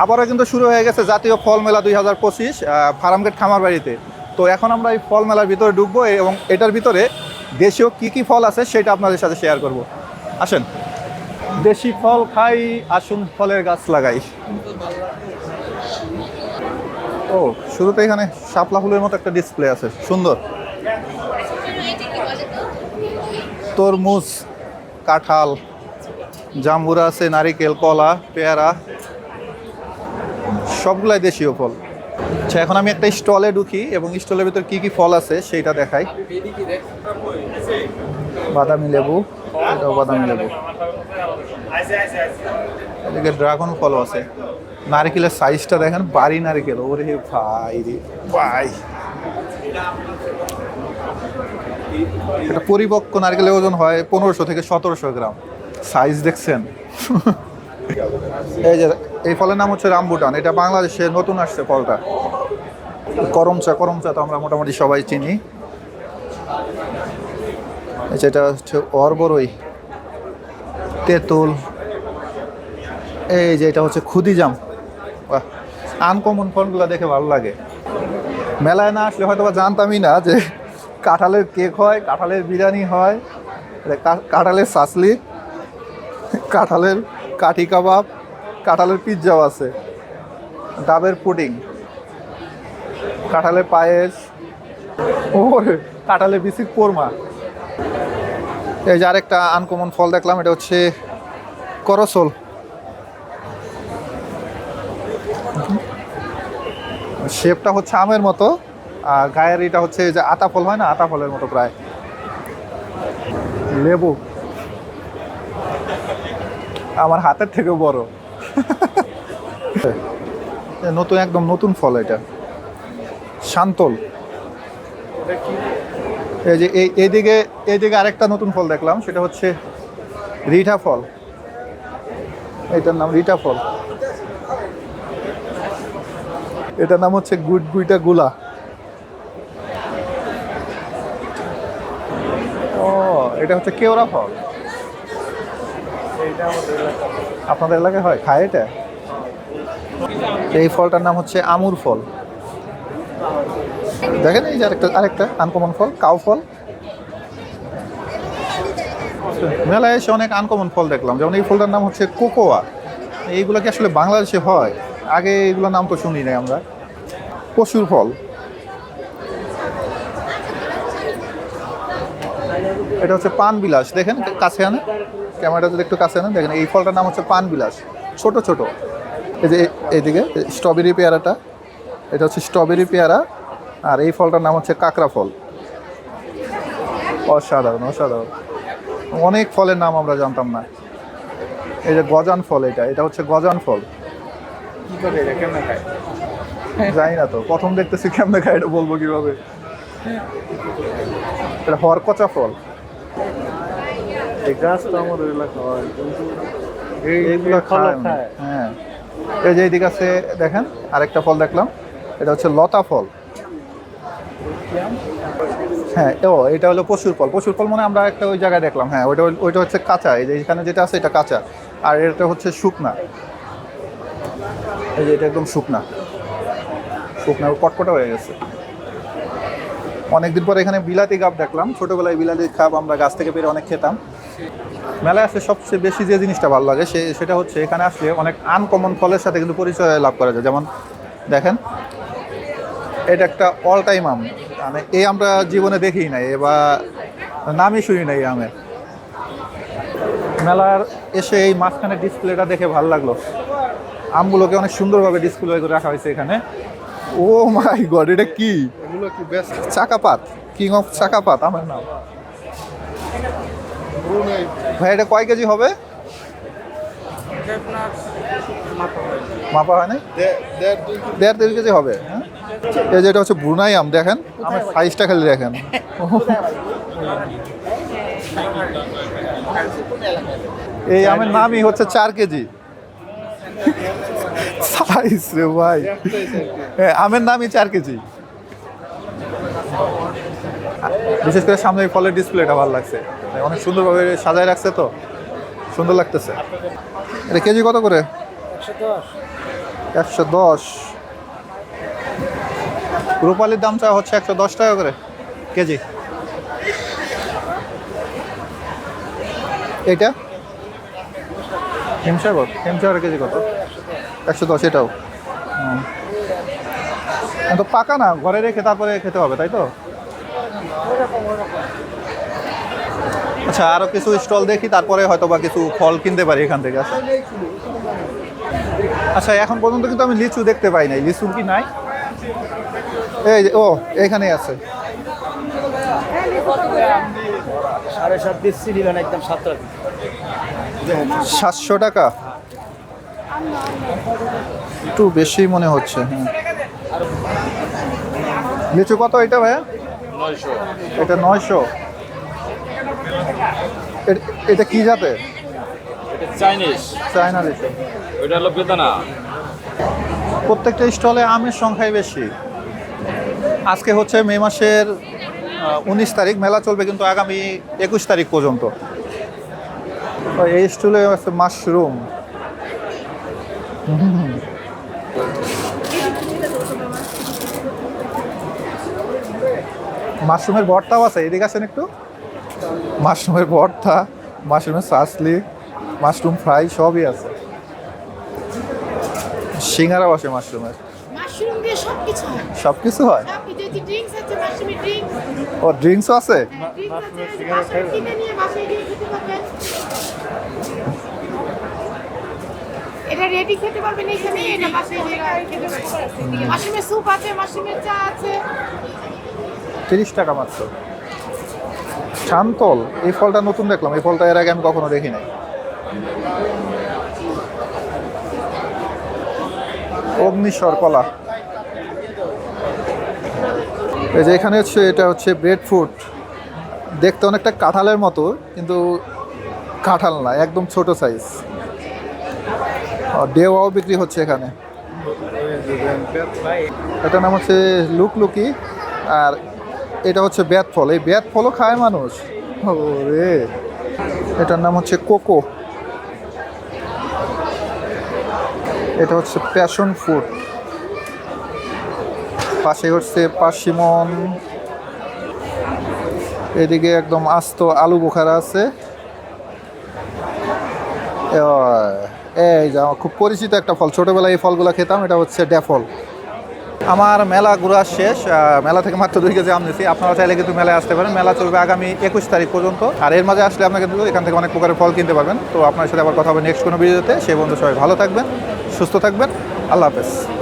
আবারও কিন্তু শুরু হয়ে গেছে জাতীয় ফল মেলা দুই হাজার পঁচিশ ফার্মগেট খামার বাড়িতে তো এখন আমরা এই ফল মেলার ভিতরে ঢুকবো এবং এটার ভিতরে দেশীয় কি কি ফল আছে সেটা আপনাদের সাথে শেয়ার করব। আসেন। দেশি ফল খাই, আসুন ফলের গাছ লাগাই। ও, শুরুতে এখানে শাপলা ফুলের মতো একটা ডিসপ্লে আছে, সুন্দর। তরমুজ, কাঁঠাল, জাম্বুরা আছে, নারিকেল, কলা, পেয়ারা। সবগুলাই দেশীয় ফল। আচ্ছা এখন আমি একটা স্টলে ঢুকি এবং স্টলের ভিতর কি কি ফল আছে সেইটা দেখাই। বাদামি লেবু, এটাও বাদামি লেবু। এদিকে ড্রাগন ফলও আছে। নারকেলের সাইজটা দেখেন, বাড়ি নারকেল। ওরে ভাই রে, ভাই। এটা পরিপক্ক নারকেলের ওজন হয় পনেরোশো থেকে সতেরোশো গ্রাম। সাইজ দেখছেন? এই যে এই ফলের নাম হচ্ছে রামবুটান। এটা বাংলাদেশে নতুন আসছে ফলটা। করমচা করমচা তো আমরা মোটামুটি সবাই চিনি। এটা হচ্ছে অরবরই, তেঁতুল। এই যে এটা হচ্ছে খুদিজাম। আনকমন ফলগুলো দেখে ভালো লাগে। মেলায় না আসলে হয়তো জানতামই না যে কাঁঠালের কেক হয়, কাঁঠালের বিরিয়ানি হয় কাঁঠালের সাসলি কাঁঠালের কাঠি কাবাব। কাঁঠালের পিৎজাও আছে। ডাবের পুডিং। কাঁঠালের পায়েস। ও কাঁঠালের বিসিক কোরমা। এই যে আরেকটা আনকমন ফল দেখলাম, এটা হচ্ছে করসল। শেপটা হচ্ছে আমের মতো, আর গায়ের এটা হচ্ছে যে আতা ফল হয় না, আতা ফলের মতো প্রায়। লেবু। আমার হাতের থেকেও বড়। নতুন, একদম নতুন ফল এটা। শান্তল। এই যে এই এইদিকে এইদিকে আরেকটা নতুন ফল দেখলাম, সেটা হচ্ছে রিঠা ফল। এটার নাম রিঠা ফল। এটার নাম হচ্ছে গুড গুইটা গুলা। ও, এটা হচ্ছে কেওড়া ফল। আপনাদের এলাকায় হয়? খায় এটা? এই ফলটার নাম হচ্ছে আমুর ফল। দেখেন এই যে আরেকটা আরেকটা আনকমন ফল, কাউ ফল। মেলায় এসে অনেক আনকমন ফল দেখলাম। যেমন এই ফলটার নাম হচ্ছে কোকোয়া। এইগুলো কি আসলে বাংলাদেশে হয়? আগে এগুলো নাম তো শুনি নাই আমরা। পশুর ফল। এটা হচ্ছে পান বিলাস দেখেন কাছে আনে। ক্যামেরাটা যদি একটু কাছে আনেন দেখেন এই ফলটার নাম হচ্ছে পান বিলাস ছোট ছোট। এই যে এইদিকে স্ট্রবেরি পেয়ারাটা এটা হচ্ছে স্ট্রবেরি পেয়ারা আর এই ফলটার নাম হচ্ছে কাঁকড়া ফল। অসাধারণ অসাধারণ। অনেক ফলের নাম আমরা জানতাম না। এই যে গজান ফল এটা এটা হচ্ছে গজান ফল। জানি না তো প্রথম দেখতেছি কেমনে খায় এটা বলব কীভাবে। এটা হরকচা ফল। এই গাছ তো আমাদের এলাকা হয় কিন্তু এই এইগুলো খায় হ্যাঁ। এই যে এইদিকে আছে দেখেন আরেকটা ফল দেখলাম এটা হচ্ছে লতা ফল। হ্যাঁ ও এটা হলো পশুর ফল। পশুর ফল মানে আমরা একটা ওই জায়গায় দেখলাম হ্যাঁ ওইটা ওইটা হচ্ছে কাঁচা এই যে এখানে যেটা আছে এটা কাঁচা আর এটা হচ্ছে শুকনা। এই যে এটা একদম শুকনা। শুকনা কটকটা হয়ে গেছে। অনেকদিন পরে এখানে বিলাতি গাব দেখলাম ছোটোবেলায় বিলাতি খাপ আমরা গাছ থেকে পেরে অনেক খেতাম। মেলায় আসলে সবচেয়ে বেশি যে জিনিসটা ভালো লাগে সে সেটা হচ্ছে এখানে আসলে অনেক আনকমন ফলের সাথে কিন্তু পরিচয় লাভ করা যায়। যেমন দেখেন এটা একটা অল টাইম আম মানে এই আমরা জীবনে দেখি নাই বা নামই শুনি নাই আমের। মেলার এসে এই মাঝখানে ডিসপ্লেটা দেখে ভালো লাগল। আমগুলোকে অনেক সুন্দরভাবে ডিসপ্লে করে রাখা হয়েছে এখানে। ও মাই গড এটা কি? এগুলো কি বেস্ট চাকাপাত কিং অফ চাকাপাত আমার নাম। ভাই, এটা কয় কেজি হবে? মাপা হয় নাই দেড় দেড় কেজি হবে হ্যাঁ? এই যে এটা হচ্ছে ব্রুনাই আম, দেখেন। আমার সাইজটা খালি দেখেন। এই আমের নামই হচ্ছে চার কেজি। সাইজ রে ভাই। হ্যাঁ আমের নামই চার কেজি। বিশেষ করে সামনে ফলের ডিসপ্লেটা ভালো লাগছে। অনেক সুন্দরভাবে সাজায় রাখছে তো। সুন্দর লাগতেছে। এটা কেজি কত করে? একশো দশ। রূপালির দাম চা হচ্ছে একশো দশ টাকা করে কেজি। এটা হিমসাগর? হিমসাগর কেজি কত? একশো দশ এটাও। তো পাকা না, ঘরে রেখে তারপরে খেতে হবে, তাই তো? আচ্ছা আরও কিছু স্টল দেখি তারপরে হয়তো বা কিছু ফল কিনতে পারি এখান থেকে আচ্ছা। আচ্ছা এখন পর্যন্ত কিন্তু আমি লিচু দেখতে পাই নাই লিচু কি নাই? এই ও এখানেই আছে। সাড়ে সাত দিচ্ছি নিবেন একদম সাত টাকা সাতশো টাকা? একটু বেশি মনে হচ্ছে হ্যাঁ। লিচু কত এটা ভাইয়া? এটা নয়শো? এটা কি জাতের? চাইনিজ। চায়না লিচু ওইটা হলো বেদানা। প্রত্যেকটা স্টলে আমের সংখ্যাই বেশি। আজকে হচ্ছে মে মাসের উনিশ তারিখ। মেলা চলবে কিন্তু আগামী একুশ তারিখ পর্যন্ত। এই স্টলে আছে মাশরুম। মাশরুমের ভর্তাও আছে এদিকে আছেন একটু। মাশরুমের ভর্তা মাশরুমের সাসলি মাশরুম ফ্রাই সবই আছে। সিঙ্গারাও আছে মাশরুমের। সব কিছু হয় হয় ও ড্রিঙ্কসও আছে? পারবেন। এটা রেডি খেতে পারবেন এখানে এটা বাসায় খেতে পারবেন। মাশরুমের স্যুপ আছে মাশরুমের চা আছে। তিরিশ টাকা মাত্র। শান্তল, এই ফলটা নতুন দেখলাম, এই ফলটা এর আগে আমি কখনো দেখি নাই। অগ্নিস্বর কলা। এই যে এখানে হচ্ছে, এটা হচ্ছে ব্রেড ফ্রুট দেখতে অনেকটা কাঁঠালের মতো, কিন্তু কাঁঠাল না, একদম ছোট সাইজ ডেওয়াও বিক্রি হচ্ছে এখানে। এটার নাম হচ্ছে লুকলুকি, আর এটা হচ্ছে ব্যাত ফল এই ব্যাত ফলও খায় মানুষ। রে এটার নাম হচ্ছে কোকো। এটা হচ্ছে প্যাশন ফুড পাশে হচ্ছে পার্সিমন। এদিকে একদম আস্ত আলু বোখারা আছে। এই যে, আমার খুব পরিচিত একটা ফল। ছোটবেলায় এই ফলগুলো খেতাম, এটা হচ্ছে ড্যাফল। আমার মেলা ঘোরা শেষ মেলা থেকে মাত্র দুই কেজি আম নিয়েছি আপনারা চাইলে কিন্তু মেলায় আসতে পারেন। মেলা চলবে আগামী একুশ তারিখ পর্যন্ত। আর এর মাঝে আসলে আপনাকে কিন্তু এখান থেকে অনেক প্রকারের ফল কিনতে পারবেন। তো আপনার সাথে আবার কথা হবে নেক্সট কোনো ভিডিওতে। সেই বন্ধু সবাই ভালো থাকবেন, সুস্থ থাকবেন। আল্লাহ হাফেজ।